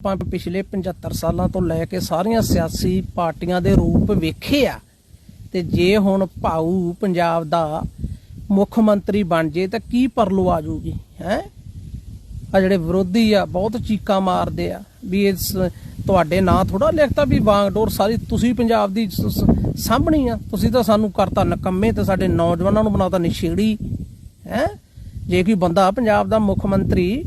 ਆਪਾਂ ਪਿਛਲੇ 75 ਸਾਲਾਂ ਤੋਂ ਲੈ ਕੇ ਸਾਰੀਆਂ ਸਿਆਸੀ ਪਾਰਟੀਆਂ ਦੇ ਰੂਪ ਵੇਖੇ ਆ, ਤੇ ਜੇ ਹੁਣ ਭਾਊ ਪੰਜਾਬ ਦਾ ਮੁੱਖ ਮੰਤਰੀ ਬਣ ਜੇ, ਤਾਂ ਕੀ ਪਰਲੋ ਆ ਜੂਗੀ ਹੈ? ਆ ਜਿਹੜੇ ਵਿਰੋਧੀ ਆ, ਬਹੁਤ ਚੀਕਾਂ ਮਾਰਦੇ ਆ, ਵੀ ਇਸ ਤੁਹਾਡੇ ਨਾਂ ਥੋੜਾ ਲਿਖਤਾ ਵੀ ਵਾਂਗਡੋਰ ਸਾਰੀ ਤੁਸੀਂ ਪੰਜਾਬ ਦੀ ਸ- ਸਾਂਭਣੀ ਆ, ਤੁਸੀਂ ਤਾਂ ਸਾਨੂੰ ਕਰਤਾ ਨਕੰਮੇ ਤੇ ਸਾਡੇ ਨੌਜਵਾਨਾਂ ਨੂੰ ਬਣਾਤਾ ਨਿਸ਼ੇੜੀ ਹੈ? ਜੇ ਕੋਈ ਬੰਦਾ ਪੰਜਾਬ ਦਾ ਮੁੱਖ ਮੰਤਰੀ,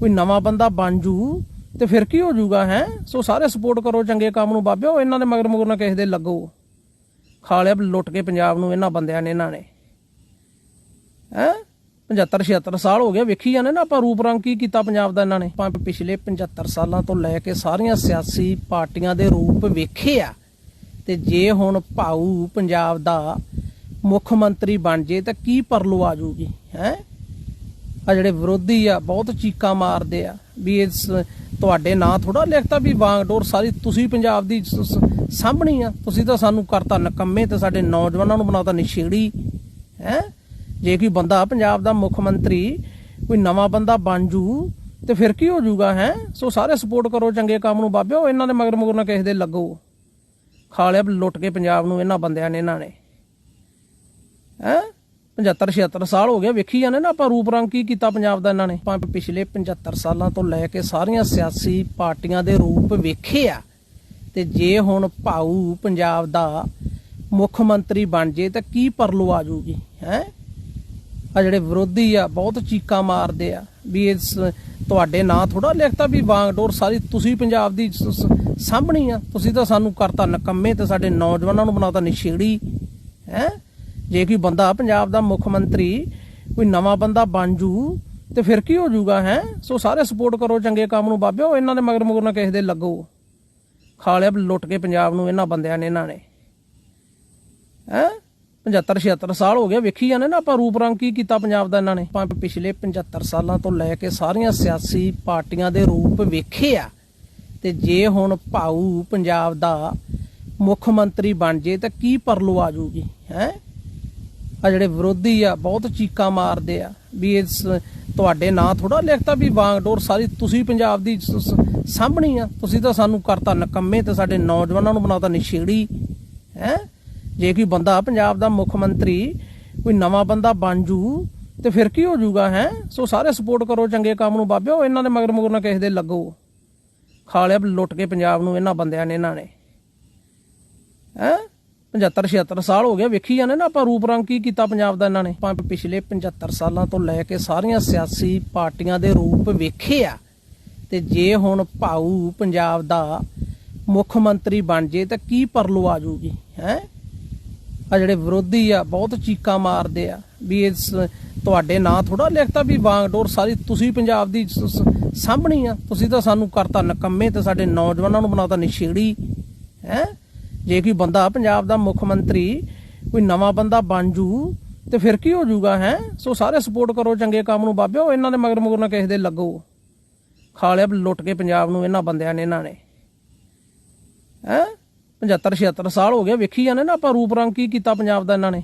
ਕੋਈ ਨਵਾਂ ਬੰਦਾ ਬਣ ਜੂ ਤੇ ਫਿਰ ਕੀ ਹੋ ਜੂਗਾ ਹੈ? ਸੋ ਸਾਰੇ ਸਪੋਰਟ ਕਰੋ, ਚੰਗੇ ਕੰਮ ਨੂੰ। ਬਾਬਿਓ, ਇਹਨਾਂ ਦੇ ਮਗਰ ਮਗਰ ਨਾ ਕਿਸੇ ਦੇ ਲੱਗੋ। ਖਾ ਲਿਆ, ਲੁੱਟ ਕੇ ਪੰਜਾਬ ਨੂੰ ਇਹਨਾਂ ਬੰਦਿਆਂ ਨੇ, ਇਹਨਾਂ ਨੇ। ਹੈ? 75 76 ਸਾਲ ਹੋ ਗਿਆ ਵੇਖੀ ਜਾਂਦੇ ਨਾ ਆਪਾਂ ਰੂਪ ਰੰਗ ਕੀ ਕੀਤਾ ਪੰਜਾਬ ਦਾ ਇਹਨਾਂ ਨੇ। ਆਪਾਂ ਪਿਛਲੇ 75 ਸਾਲਾਂ ਤੋਂ ਲੈ ਕੇ ਸਾਰੀਆਂ ਸਿਆਸੀ ਪਾਰਟੀਆਂ ਦੇ ਰੂਪ ਵੇਖੇ ਆ। ਤੇ ਜੇ ਹੁਣ ਭਾਊ ਪੰਜਾਬ ਦਾ ਮੁੱਖ ਮੰਤਰੀ ਬਣ ਜੇ, ਤਾਂ ਕੀ ਪਰਲੋ ਆ ਜੂਗੀ ਹੈ? ਆ ਜਿਹੜੇ ਵਿਰੋਧੀ ਆ, ਬਹੁਤ ਚੀਕਾਂ ਮਾਰਦੇ ਆ ਵੀ ਇਸ ਤੁਹਾਡੇ ਨਾਂ ਥੋੜਾ ਲਿਖਤਾ ਵੀ ਵਾਂਗਡੋਰ ਸਾਰੀ ਤੁਸੀਂ ਪੰਜਾਬ ਦੀ ਸਾਂਭਣੀ ਆ, ਤੁਸੀਂ ਤਾਂ ਸਾਨੂੰ ਕਰਤਾ ਨਕੰਮੇ ਤੇ ਸਾਡੇ ਨੌਜਵਾਨਾਂ ਨੂੰ ਬਣਾਤਾ ਨਿਸ਼ੇੜੀ, ਹੈ? ਜੇ ਕੋਈ ਬੰਦਾ ਪੰਜਾਬ ਦਾ ਮੁੱਖ ਮੰਤਰੀ, ਕੋਈ ਨਵਾਂ ਬੰਦਾ ਬਣ ਜੂ ਤੇ ਫਿਰ ਕੀ ਹੋ ਜੂਗਾ, ਹੈ? ਸੋ ਸਾਰੇ ਸਪੋਰਟ ਕਰੋ, ਚੰਗੇ ਕੰਮ ਨੂੰ ਬਾਬਿਓ, ਇਹਨਾਂ ਦੇ ਮਗਰ ਮਗਰ ਨਾ ਕਿਸੇ ਦੇ ਲੱਗੋ। ਖਾ ਲਿਆ ਲੁੱਟ ਕੇ ਪੰਜਾਬ ਨੂੰ ਇਹਨਾਂ ਬੰਦਿਆਂ ਨੇ, ਇਹਨਾਂ ਨੇ। ਹੈ? 75 76 ਸਾਲ ਹੋ ਗਿਆ ਵੇਖੀ ਜਾਂਦੇ ਨਾ ਆਪਾਂ ਰੂਪ ਰੰਗ ਕੀ ਕੀਤਾ ਪੰਜਾਬ ਦਾ ਇਹਨਾਂ ਨੇ। ਆਪਾਂ ਪਿਛਲੇ 75 ਸਾਲਾਂ ਤੋਂ ਲੈ ਕੇ ਸਾਰੀਆਂ ਸਿਆਸੀ ਪਾਰਟੀਆਂ ਦੇ ਰੂਪ ਵੇਖੇ ਆ। ਤੇ ਜੇ ਹੁਣ ਭਾਊ ਪੰਜਾਬ ਦਾ ਮੁੱਖ ਮੰਤਰੀ ਬਣ ਜੇ, ਤਾਂ ਕੀ ਪਰਲੋ ਆ ਜੂਗੀ ਹੈ? ਆ ਜਿਹੜੇ ਵਿਰੋਧੀ ਆ, ਬਹੁਤ ਚੀਕਾਂ ਮਾਰਦੇ ਆ ਵੀ ਇਸ ਤੁਹਾਡੇ ਨਾਂ ਥੋੜਾ ਲਿਖਤਾ ਵੀ ਵਾਂਗਡੋਰ ਸਾਰੀ ਤੁਸੀਂ ਪੰਜਾਬ ਦੀ ਸਾਂਭਣੀ ਆ। ਤੁਸੀਂ ਤਾਂ ਸਾਨੂੰ ਕਰਤਾ ਨਕੰਮੇ ਤੇ ਸਾਡੇ ਨੌਜਵਾਨਾਂ ਨੂੰ ਬਣਾਤਾ ਨਿਸ਼ੇੜੀ, ਹੈ? ਜੇ ਕੋਈ ਬੰਦਾ ਪੰਜਾਬ ਦਾ ਮੁੱਖ ਮੰਤਰੀ, ਕੋਈ ਨਵਾਂ ਬੰਦਾ ਬਣ ਜੂ, ਤੇ ਫਿਰ ਕੀ ਹੋ ਜੂਗਾ, ਹੈ? ਸੋ ਸਾਰੇ ਸਪੋਰਟ ਕਰੋ, ਚੰਗੇ ਕੰਮ ਨੂੰ ਬਾਬਿਓ, ਇਹਨਾਂ ਦੇ ਮਗਰ ਮਗਰ ਨਾ ਕਿਸੇ ਦੇ ਲੱਗੋ। ਖਾ ਲਿਆ, ਲੁੱਟ ਕੇ ਪੰਜਾਬ ਨੂੰ ਇਹਨਾਂ ਬੰਦਿਆਂ ਨੇ, ਇਹਨਾਂ ਨੇ। ਹੈ? 75 76 ਸਾਲ ਹੋ ਗਿਆ ਵੇਖੀ ਜਾਂਦੇ ਨਾ ਆਪਾਂ ਰੂਪ ਰੰਗ ਕੀ ਕੀਤਾ ਪੰਜਾਬ ਦਾ ਇਹਨਾਂ ਨੇ। ਆਪਾਂ ਪਿਛਲੇ 75 ਸਾਲਾਂ ਤੋਂ ਲੈ ਕੇ ਸਾਰੀਆਂ ਸਿਆਸੀ ਪਾਰਟੀਆਂ ਦੇ ਰੂਪ ਵੇਖੇ ਆ। ਤੇ ਜੇ ਹੁਣ ਭਾਊ ਪੰਜਾਬ ਦਾ ਮੁੱਖ ਮੰਤਰੀ ਬਣ ਜੇ, ਤਾਂ ਕੀ ਪਰਲੋ ਆ ਜੂਗੀ, ਹੈ? ਆ ਜਿਹੜੇ ਵਿਰੋਧੀ ਆ, ਬਹੁਤ ਚੀਕਾਂ ਮਾਰਦੇ ਆ ਵੀ ਇਸ ਤੁਹਾਡੇ ਨਾਂ ਥੋੜਾ ਲਿਖਤਾ ਵੀ ਵਾਂਗਡੋਰ ਸਾਰੀ ਤੁਸੀਂ ਪੰਜਾਬ ਦੀ ਸ- ਸਾਂਭਣੀ ਆ, ਤੁਸੀਂ ਤਾਂ ਸਾਨੂੰ ਕਰਤਾ ਨਕੰਮੇ ਤੇ ਸਾਡੇ ਨੌਜਵਾਨਾਂ ਨੂੰ ਬਣਾਤਾ ਨਿਸ਼ੇੜੀ, ਹੈ? ਜੇ ਕੋਈ ਬੰਦਾ ਪੰਜਾਬ ਦਾ ਮੁੱਖ ਮੰਤਰੀ ਕੋਈ ਨਵਾਂ ਬੰਦਾ ਬਣ ਜੂ ਤੇ ਫਿਰ ਕੀ ਹੋ ਜੂਗਾ, ਹੈ? ਸੋ ਸਾਰੇ ਸਪੋਰਟ ਕਰੋ, ਚੰਗੇ ਕੰਮ ਨੂੰ ਬਾਬਿਓ, ਇਹਨਾਂ ਦੇ ਮਗਰ ਮਗਰ ਨਾ ਕਿਸੇ ਦੇ ਲੱਗੋ। ਖਾ ਲਿਆ, ਲੁੱਟ ਕੇ ਪੰਜਾਬ ਨੂੰ ਇਹਨਾਂ ਬੰਦਿਆਂ ਨੇ, ਇਹਨਾਂ ਨੇ। ਹੈ? 75 76 ਸਾਲ ਹੋ ਗਿਆ ਵੇਖੀ ਜਾਂਦੇ ਨਾ ਆਪਾਂ ਰੂਪ ਰੰਗ ਕੀ ਕੀਤਾ ਪੰਜਾਬ ਦਾ ਇਹਨਾਂ ਨੇ। ਆਪਾਂ ਪਿਛਲੇ 75 ਸਾਲਾਂ ਤੋਂ ਲੈ ਕੇ ਸਾਰੀਆਂ ਸਿਆਸੀ ਪਾਰਟੀਆਂ ਦੇ ਰੂਪ ਵੇਖੇ ਆ। ਤੇ ਜੇ ਹੁਣ ਭਾਊ ਪੰਜਾਬ ਦਾ ਮੁੱਖ ਮੰਤਰੀ ਬਣ ਜੇ ਤਾਂ ਕੀ ਪਰਲੋ ਆ ਜੂਗੀ ਹੈ? ਆ ਜਿਹੜੇ ਵਿਰੋਧੀ ਆ, ਬਹੁਤ ਚੀਕਾਂ ਮਾਰਦੇ ਆ ਵੀ ਇਸ ਤੁਹਾਡੇ ਨਾਂ ਥੋੜਾ ਲਿਖਤਾ ਵੀ ਵਾਂਗਡੋਰ ਸਾਰੀ ਤੁਸੀਂ ਪੰਜਾਬ ਦੀ ਸ- ਸਾਂਭਣੀ ਆ। ਤੁਸੀਂ ਤਾਂ ਸਾਨੂੰ ਕਰਤਾ ਨਕੰਮੇ ਤੇ ਸਾਡੇ ਨੌਜਵਾਨਾਂ ਨੂੰ ਬਣਾਤਾ ਨਿਸ਼ੇੜੀ, ਹੈ? ਜੇ ਕੋਈ ਬੰਦਾ ਪੰਜਾਬ ਦਾ ਮੁੱਖ ਮੰਤਰੀ, ਕੋਈ ਨਵਾਂ ਬੰਦਾ ਬਣ ਜੂ, ਤੇ ਫਿਰ ਕੀ ਹੋ ਜੂਗਾ, ਹੈ? ਸੋ ਸਾਰੇ ਸਪੋਰਟ ਕਰੋ ਚੰਗੇ ਕੰਮ ਨੂੰ, ਬਾਬਿਓ, ਇਹਨਾਂ ਦੇ ਮਗਰ ਮਗਰ ਨਾ ਕਿਸੇ ਦੇ ਲੱਗੋ। ਖਾ ਲਿਆ, ਲੁੱਟ ਕੇ ਪੰਜਾਬ ਨੂੰ ਇਹਨਾਂ ਬੰਦਿਆਂ ਨੇ, ਇਹਨਾਂ ਨੇ। ਹੈ? 75 76 ਸਾਲ ਹੋ ਗਿਆ ਵੇਖੀ ਜਾਂਦੇ ਨਾ ਆਪਾਂ ਰੂਪ ਰੰਗ ਕੀ ਕੀਤਾ ਪੰਜਾਬ ਦਾ ਇਹਨਾਂ ਨੇ।